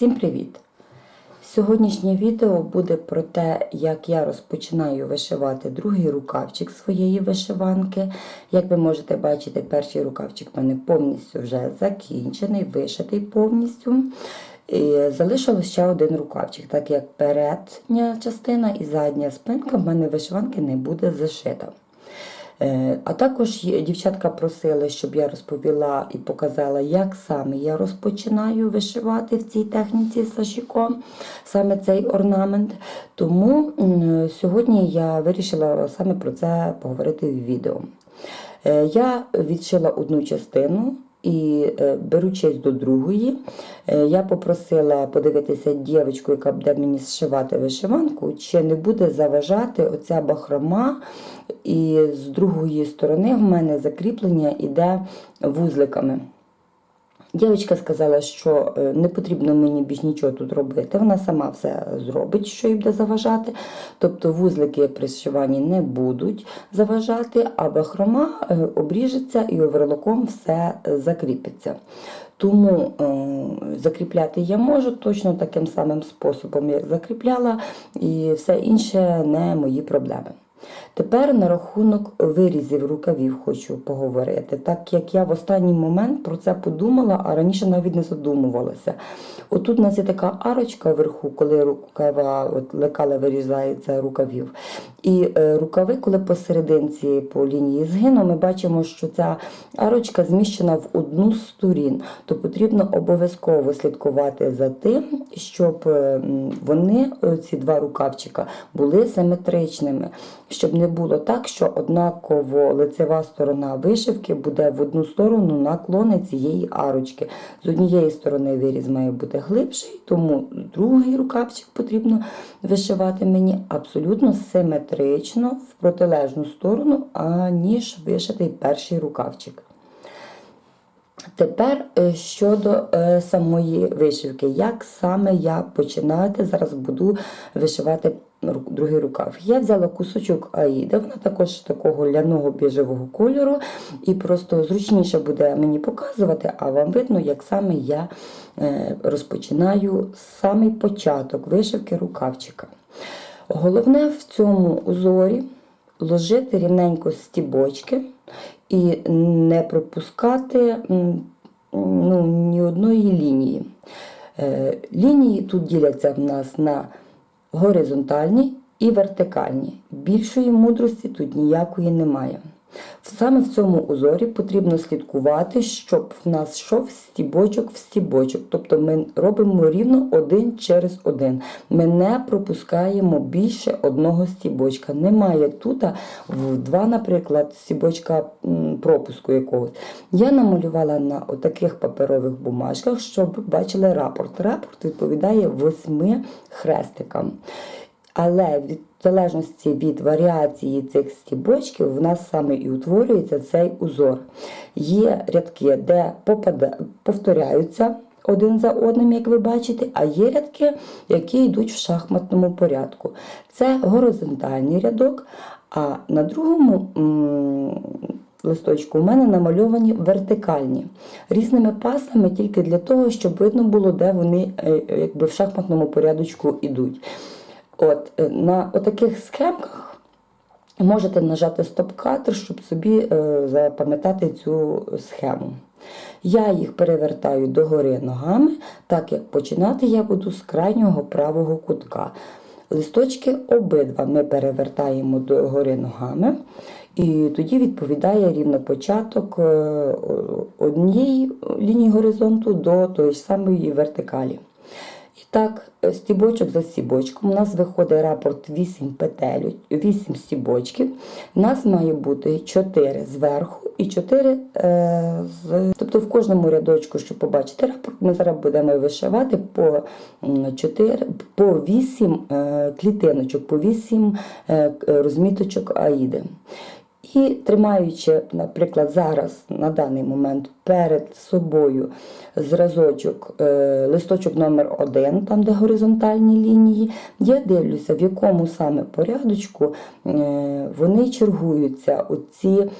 Всім привіт! Сьогоднішнє відео буде про те, як я розпочинаю вишивати другий рукавчик своєї вишиванки. Як ви можете бачити, перший рукавчик в мене повністю вже закінчений, вишитий повністю. І залишилось ще один рукавчик, так як передня частина і задня спинка в мене вишиванки не буде зашита. Е, А також дівчатка просили, щоб я розповіла і показала, як саме я розпочинаю вишивати в цій техніці сашіко, саме цей орнамент. Тому сьогодні я вирішила саме про це поговорити в відео. Е, Я відшила одну частину. І е, беручись до другої, е, я попросила подивитися дівчинку, яка буде мені зшивати вишиванку, чи не буде заважати оця бахрома. І з другої сторони в мене закріплення йде вузликами. Дівчинка сказала, що е, не потрібно мені більш нічого тут робити. Вона сама все зробить, що їй буде заважати. Тобто вузлики при зшиванні не будуть заважати, а бахрома е, обріжеться і оверлоком все е, закріпиться. Тому закріпляти я можу точно таким самим способом, як закріпляла, і все інше не мої проблеми. Тепер на рахунок вирізів рукавів хочу поговорити, так як я в останній момент про це подумала, а раніше навіть не задумувалася. Отут у нас є така арочка вверху, коли рукава, от лекала вирізається рукавів. І е, рукави, коли посерединці по лінії згину, ми бачимо, що ця арочка зміщена в одну з сторін, то потрібно обов'язково слідкувати за тим, щоб е, вони, е, ці два рукавчика, були симетричними, щоб не було так, що однаково лицева сторона вишивки буде в одну сторону наклони цієї арочки. З однієї сторони виріз має бути глибший, тому другий рукавчик потрібно вишивати мені. Абсолютно симетрично в протилежну сторону, аніж вишитий перший рукавчик. Тепер е, щодо е, самої вишивки, як саме я починати, зараз буду вишивати другий рукав. Я взяла кусочок аїди, вона також такого ляного біжевого кольору, і просто зручніше буде мені показувати, а вам видно, як саме я е, розпочинаю самий початок вишивки рукавчика. Головне в цьому узорі ложити рівненько стібочки і не пропускати ну, ні одної лінії. Е, Лінії тут діляться в нас на горизонтальні і вертикальні. Більшої мудрості тут ніякої немає. Саме в цьому узорі потрібно слідкувати, щоб в нас йшов стібочок в стібочок. Тобто ми робимо рівно один через один. Ми не пропускаємо більше одного стібочка. Немає тут в два, наприклад, стібочка пропуску якогось. Я намалювала на таких паперових бумажках, щоб бачили рапорт. Рапорт відповідає восьми хрестикам. Але в залежності від варіації цих стібочків, в нас саме і утворюється цей узор. Є рядки, де повторяються один за одним, як ви бачите, а є рядки, які йдуть в шахматному порядку. Це горизонтальний рядок, а на другому листочку у мене намальовані вертикальні різними пасами тільки для того, щоб видно було, де вони е, якби в шахматному порядочку йдуть. От, е, на отаких схемках можете нажати стоп-кадр, щоб собі е, запам'ятати цю схему. Я їх перевертаю догори ногами, так як починати я буду з крайнього правого кутка. Листочки обидва ми перевертаємо догори ногами, і тоді відповідає рівно початок е, однієї лінії горизонту до тої самої вертикалі. Так, е, стібочок за стібочком. У нас виходить рапорт 8 петель, 8 стібочків. У нас має бути 4 зверху і 4 е, з. Тобто в кожному рядочку, щоб побачити рапорт, ми зараз будемо вишивати по, 4, по 8 е, клітиночок, по 8 е, розміточок аїди. І тримаючи, наприклад, зараз на даний момент перед собою зразочок, е, листочок номер 1 там де горизонтальні лінії, я дивлюся, в якому саме порядочку е, вони чергуються. Оці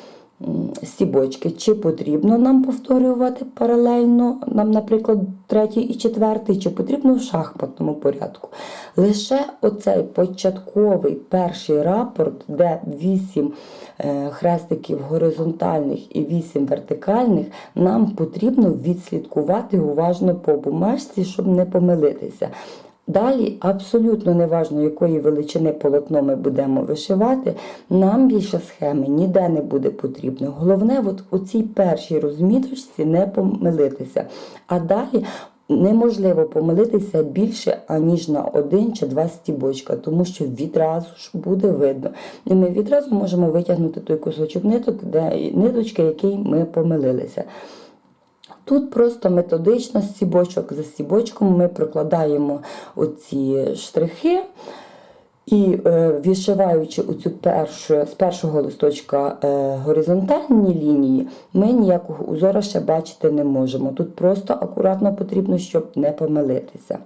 стібочки. Чи потрібно нам повторювати паралельно, нам, наприклад, третій і четвертий, чи потрібно в шахматному порядку. Лише оцей початковий перший рапорт, де 8 е, хрестиків горизонтальних і 8 вертикальних, нам потрібно відслідкувати уважно по бумажці, щоб не помилитися. Далі абсолютно неважно, якої величини полотно ми будемо вишивати, нам більше схеми ніде не буде потрібно. Головне, от у цій першій розміточці не помилитися. А далі неможливо помилитися більше, аніж на один чи два стібочка, тому що відразу ж буде видно. І ми відразу можемо витягнути той кусочок ниток, де ниточки, який ми помилилися. Тут просто методично стібочок за стібочком ми прокладаємо оці штрихи. І е, відшиваючи оцю першу, з першого листочка е, горизонтальні лінії, ми ніякого узора ще бачити не можемо. Тут просто акуратно потрібно, щоб не помилитися.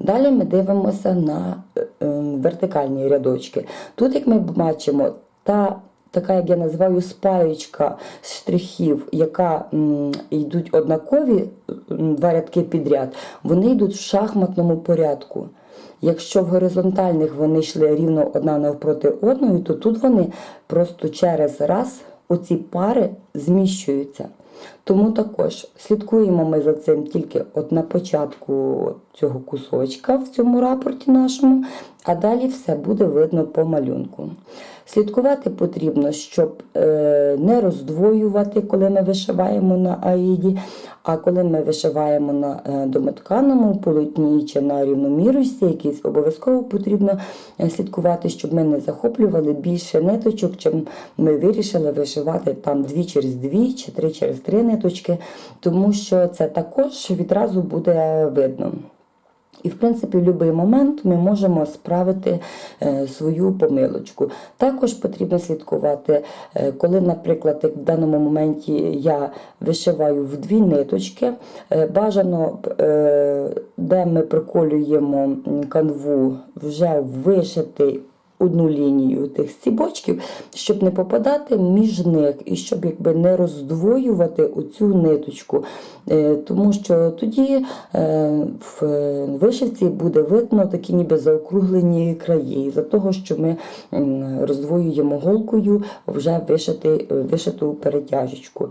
Далі ми дивимося на е, е, вертикальні рядочки. Тут, як ми бачимо, та така, як я називаю, спаєчка штрихів, яка йдуть однакові два рядки підряд, вони йдуть в шахматному порядку. Якщо в горизонтальних вони йшли рівно одна навпроти одної, то тут вони просто через раз оці пари зміщуються. Тому також слідкуємо ми за цим тільки от на початку цього кусочка в цьому рапорті нашому, а далі все буде видно по малюнку. Слідкувати потрібно, щоб е, не роздвоювати, коли ми вишиваємо на аїді, а коли ми вишиваємо на е, домотканому полотні чи на рівномірності, якийсь обов'язково потрібно е, слідкувати, щоб ми не захоплювали більше ниточок, чим ми вирішили вишивати там дві через дві чи три через три ниточки, тому що це також відразу буде видно. І, в принципі, в будь-який момент ми можемо справити е, свою помилочку. Також потрібно слідкувати, е, коли, наприклад, в даному моменті я вишиваю в дві ниточки, е, бажано, де ми приколюємо канву, вже вишити одну лінію тих стібочків, щоб не попадати між них і щоб якби не роздвоювати оцю ниточку. Е, Тому що тоді е, в вишивці буде видно такі ніби заокруглені краї, за того, що ми роздвоюємо голкою вже вишити, вишиту перетяжечку.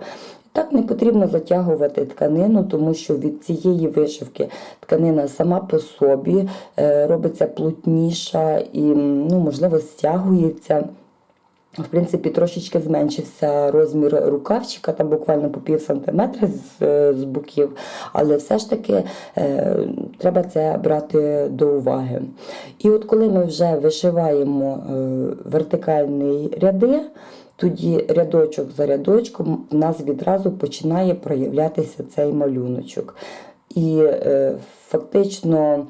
Так не потрібно затягувати тканину, тому що від цієї вишивки тканина сама по собі е, робиться плотніша і, ну, можливо, стягується. В принципі, трошечки зменшився розмір рукавчика, там буквально по пів сантиметра з, е, з боків, але все ж таки е, треба це брати до уваги. І от коли ми вже вишиваємо е, вертикальні ряди, тоді рядочок за рядочком в нас відразу починає проявлятися цей малюночок. І е, фактично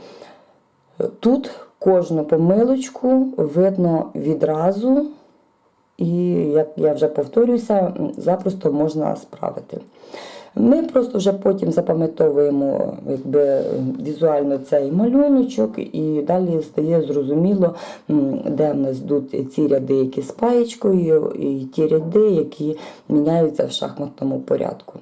е, тут кожну помилочку видно відразу. І, як я вже повторююся, запросто можна справити. Ми просто вже потім запам'ятовуємо якби, візуально цей малюночок, і далі стає зрозуміло, де в нас йдуть ці ряди, які з паєчкою, і ті ряди, які міняються в шахматному порядку.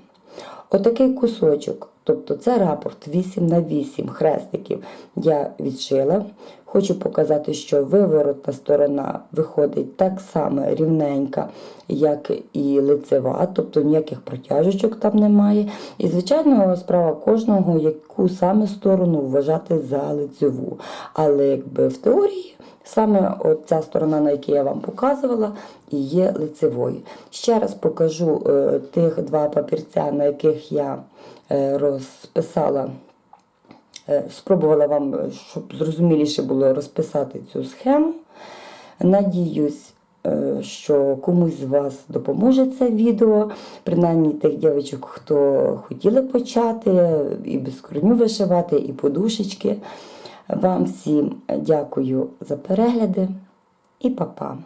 Отакий кусочок, тобто це рапорт 8 на 8 хрестиків я відшила. Хочу показати, що виворотна сторона виходить так само рівненька, як і лицева, тобто ніяких протяжечок там немає. І, звичайно, справа кожного, яку саме сторону вважати за лицеву. Але якби в теорії саме ця сторона, на якій я вам показувала, і є лицевою. Ще раз покажу е, тих два папірця, на яких я розписала. Е, Спробувала вам, щоб зрозуміліше було розписати цю схему. Надіюсь, е, що комусь з вас допоможе це відео, принаймні тих дівчаток, хто хотіли почати і без корню вишивати, і подушечки. Вам всім дякую за перегляди і па-па!